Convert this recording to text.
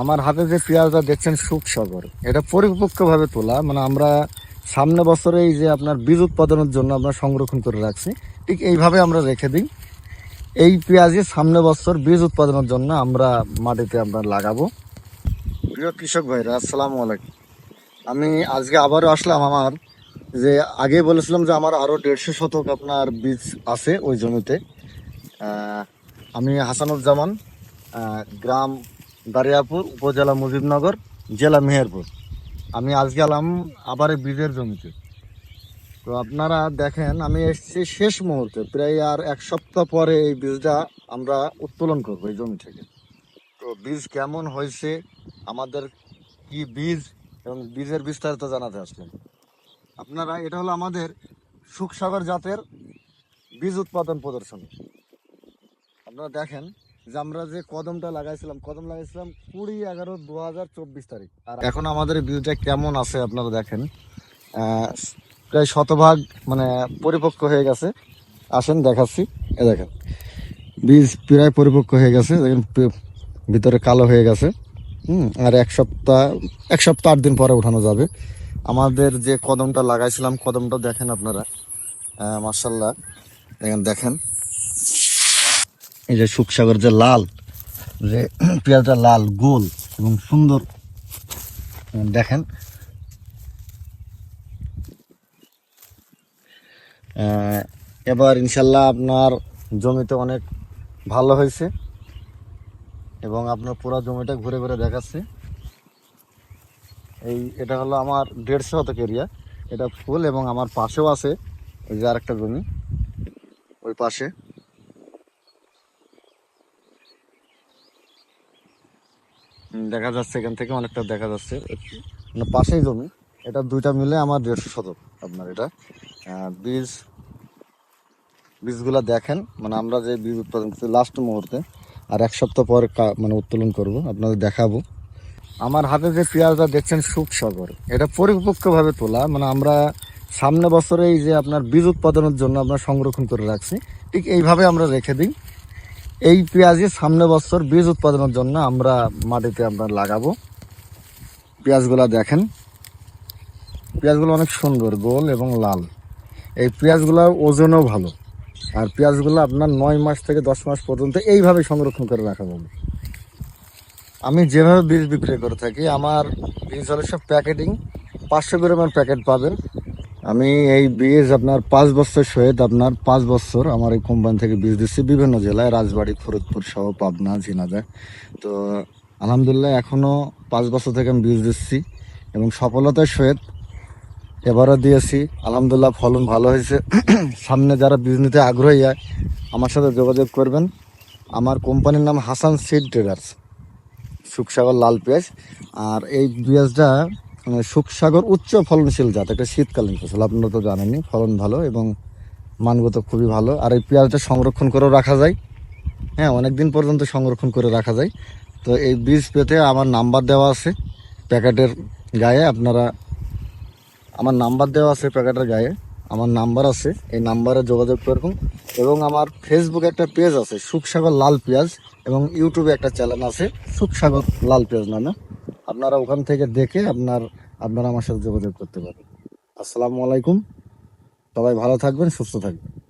আমার হাতে যে পেঁয়াজটা দেখছেন সুখ সুখসাগর, এটা পরিপক্কভাবে তোলা মানে আমরা সামনে বছরে এই যে আপনার বীজ উৎপাদনের জন্য আমরা সংরক্ষণ করে রাখছি, ঠিক এইভাবে আমরা রেখে দিই। এই পেঁয়াজই সামনে বছর বীজ উৎপাদনের জন্য আমরা মাটিতে আমরা লাগাবো। প্রিয় কৃষক ভাইরা, আসসালামু আলাইকুম। আমি আজকে আবারও আসলাম আমার যে আগে বলেছিলাম যে আমার আরও দেড়শো শতক আপনার বীজ আছে ওই জমিতে। আমি হাসানুজ্জামান গ্রাম দারিয়াপুর উপজেলা মুজিবনগর, জেলা মেহেরপুর। আমি আজ গেলাম আবার বীজের জমিতে। তো আপনারা দেখেন, আমি এসেছি শেষ মুহূর্তে, প্রায় আর এক সপ্তাহ পরে এই বীজটা আমরা উত্তোলন করব এই জমি থেকে। তো বীজ কেমন হয়েছে, আমাদের কি বীজ এবং বীজের বিস্তারিত জানাতে আসলেন। আপনারা, এটা হলো আমাদের সুখসাগর জাতের বীজ উৎপাদন প্রদর্শনী। আপনারা দেখেন যে আমরা যে কদমটা লাগাইছিলাম, কদম লাগাইছিলাম কুড়ি এগারো দু হাজার চব্বিশ তারিখ। আর এখন আমাদের বীজটা কেমন আছে আপনারা দেখেন। প্রায় শতভাগ মানে পরিপক্ক হয়ে গেছে। আসেন, দেখাচ্ছি। এ দেখেন, বীজ প্রায় পরিপক্ক হয়ে গেছে। দেখেন ভিতরে কালো হয়ে গেছে। হুম, আর এক সপ্তাহ এক সপ্তাহ আট দিন পরে উঠানো যাবে। আমাদের যে কদমটা লাগাইছিলাম, কদমটা দেখেন আপনারা। মার্শাল্লাহ দেখেন দেখেন। এই যে সুখসাগর যে লাল, যে পেঁয়াজটা লাল, গোল এবং সুন্দর দেখেন। এবার ইনশাল্লাহ আপনার জমিতে অনেক ভালো হয়েছে এবং আপনার পুরো জমিটা ঘুরে ঘুরে দেখাচ্ছে। এই, এটা হলো আমার দেড়শো শতক এরিয়া। এটা ফুল এবং আমার পাশেও আছে ওই যে আরেকটা জমি, ওই পাশে। দেখা যাচ্ছে এখান থেকে, অনেকটা দেখা যাচ্ছে। মানে পাশেই জমি। এটা দুইটা মিলে আমার দেড়শো শতক আপনার এটা। বীজ, বীজগুলা দেখেন। মানে আমরা যে বীজ উৎপাদন করছি লাস্ট মুহূর্তে, আর এক সপ্তাহ পর মানে উত্তোলন করব, আপনাদের দেখাবো। আমার হাতে যে পেঁয়াজটা দেখছেন, সুখসাগর। এটা পরিপক্কভাবে তোলা। মানে আমরা সামনে বছরে এই যে আপনার বীজ উৎপাদনের জন্য আমরা সংরক্ষণ করে রাখছি, ঠিক এইভাবে আমরা রেখে দিই। এই পেঁয়াজই সামনে বছর বীজ উৎপাদনের জন্য আমরা মাটিতে আমরা লাগাবো। পেঁয়াজগুলা দেখেন। পেঁয়াজগুলো অনেক সুন্দর, গোল এবং লাল। এই পেঁয়াজগুলোর ওজনও ভালো। আর পেঁয়াজগুলো আপনার নয় মাস থেকে দশ মাস পর্যন্ত এইভাবে সংরক্ষণ করে রাখা যাবে। আমি যেভাবে বীজ বিক্রি করে থাকি, আমার বীজ হলে সব প্যাকেটিং। পাঁচশো গ্রামের প্যাকেট পাবেন। আমি এই বীজ আপনার পাঁচ বছর সহিত আপনার পাঁচ বছর আমার এই কোম্পানি থেকে বীজ দিচ্ছি। বিভিন্ন জেলায়, রাজবাড়ি ফরিদপুর সহ পাবনা ঝিনাদা তো আলহামদুলিল্লাহ এখনও পাঁচ বছর থেকে আমি বীজ দিচ্ছি এবং সফলতার সহিত এবারও দিয়েছি। আলহামদুলিল্লাহ ফলন ভালো হয়েছে। সামনে যারা বীজ নিতে আগ্রহী হয়, আমার সাথে যোগাযোগ করবেন। আমার কোম্পানির নাম হাসান সিড ট্রেডার্স, সুখসাগর লাল পেঁয়াজ। আর এই পেঁয়াজটা সুখসাগর উচ্চ ফলনশীল জাত একটা শীতকালীন ফসল, আপনারা তো জানেনই, ফলন ভালো এবং মানগত খুবই ভালো। আর এই পেঁয়াজটা সংরক্ষণ করেও রাখা যায়। হ্যাঁ অনেক দিন পর্যন্ত সংরক্ষণ করে রাখা যায়। তো এই বীজ পেতে আমার নাম্বার দেওয়া আছে প্যাকেটের গায়ে, আপনারা আমার নাম্বার দেওয়া আছে প্যাকেটের গায়ে, আমার নাম্বার আছে, এই নাম্বারে যোগাযোগ করবেন এবং আমার ফেসবুকে একটা পেজ আছে সুখসাগর লাল পেঁয়াজ, এবং ইউটিউবে একটা চ্যানেল আছে সুখসাগর লাল পেঁয়াজ নামে। আপনারা ওখান থেকে দেখে আপনার, আপনারা আমার সাথে যোগাযোগ করতে পারেন। আসসালামু আলাইকুম। সবাই ভালো থাকবেন, সুস্থ থাকবেন।